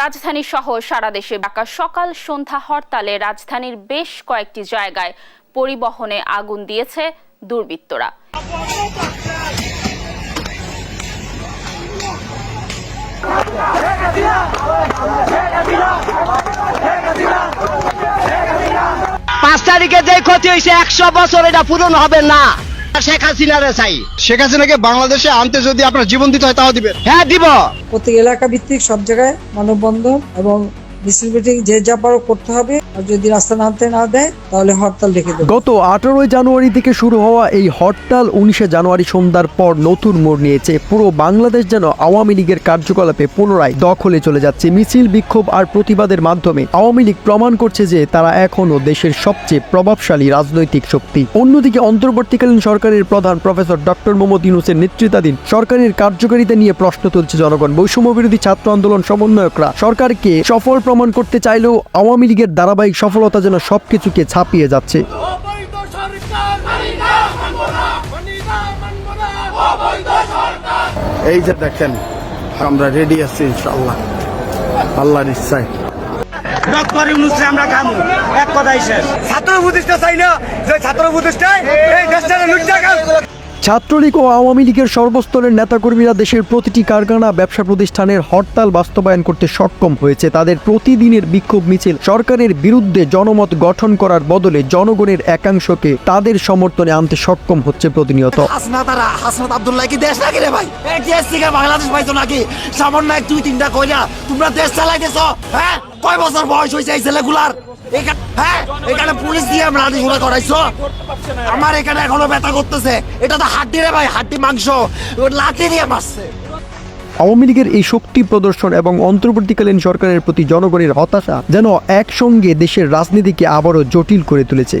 রাজধানী সহ সারা দেশে বাঁকা সকাল সন্ধ্যা হরতালে রাজধানীর বেশ কয়েকটি জায়গায় পরিবহনে আগুন দিয়েছে দুর্বৃত্তরা। পাঁচ তারিখে যে ক্ষতি হয়েছে, একশো বছর এটা পূরণ হবে না। শেখ হাসিনারে চাই। শেখ হাসিনাকে বাংলাদেশে আনতে যদি আপনার জীবন দিতে হয় তাও দিবেন। হ্যাঁ দিব। প্রতি এলাকা ভিত্তিক সব জায়গায় মানববন্ধন এবং মিটিং যে যা পারো করতে হবে। আর যদি রাস্তা নামতে না দেয়, তাহলে হরতাল ডেকে দেবে। গত আঠারোই জানুয়ারি থেকে শুরু হওয়া এই হরতাল উনিশে জানুয়ারি সন্ধ্যার পর নতুন মোড় নিয়েছে। পুরো বাংলাদেশ যেন আওয়ামী লীগের কার্যকলাপে পুনরায় দখলে চলে যাচ্ছে। মিছিল, বিক্ষোভ আর প্রতিবাদের মাধ্যমে আওয়ামী লীগ প্রমাণ করছে যে তারা এখনও দেশের সবচেয়ে প্রভাবশালী রাজনৈতিক শক্তি। অন্যদিকে অন্তর্বর্তীকালীন সরকারের প্রধান প্রফেসর ডক্টর মোহাম্মদ ইউনুসের নেতৃত্বাধীন সরকারের কার্যকারিতা নিয়ে প্রশ্ন তুলছে জনগণ। বৈষম্য বিরোধী ছাত্র আন্দোলন সমন্বয়করা সরকারকে সফল প্রমাণ করতে চাইলেও আওয়ামী লীগের ধারাবাহিক সফলতা যেন সবকিছুকে ছাপিয়ে যাচ্ছে। এই যে দেখেন আমরা রেডি আছি ইনশাআল্লাহ। আল্লাহর ইচ্ছায়। ডক্টর ইউনুসে আমরা খামু এক কথাই শেষ। ছাত্র প্রতিষ্ঠা চাই না যে ছাত্র প্রতিষ্ঠায় এই দেশটা লুটটা ছাত্রলীগ ও আওয়ামী লীগের সর্বস্তরের নেতাকর্মীরা দেশের প্রতিটি কারখানা, ব্যবসা প্রতিষ্ঠানের হরতাল বাস্তবায়ন করতে সক্ষম হয়েছে। তাদের প্রতিদিনের বিক্ষোভ মিছিল সরকারের বিরুদ্ধে জনমত গঠন করার বদলে জনগণের একাংশকে তাদের সমর্থনে আনতে সক্ষম হচ্ছে প্রতিনিয়ত। রে ভাই? দেশ থেকে বাংলাদেশ নাকি? সামান্য এক কইলা তোমরা দেশ চালাইতেছ হ্যাঁ? কয় বছর বয়স হয়েছে এই ছেলেগুলার? হ্যাঁ এখানে পুলিশ দিয়ে আমরা রাজি করাইছো। আমার এখানে এখনও ব্যথা করতেছে। এটা তো হাড্ডি রে ভাই, হাড্ডি মাংস। লাঠি দিয়ে মারছে। আওয়ামী লীগের এই শক্তি প্রদর্শন এবং অন্তর্বর্তীকালীন সরকারের প্রতি জনগণের হতাশা যেন একসঙ্গে দেশের রাজনীতিকে আবারও জটিল করে তুলেছে।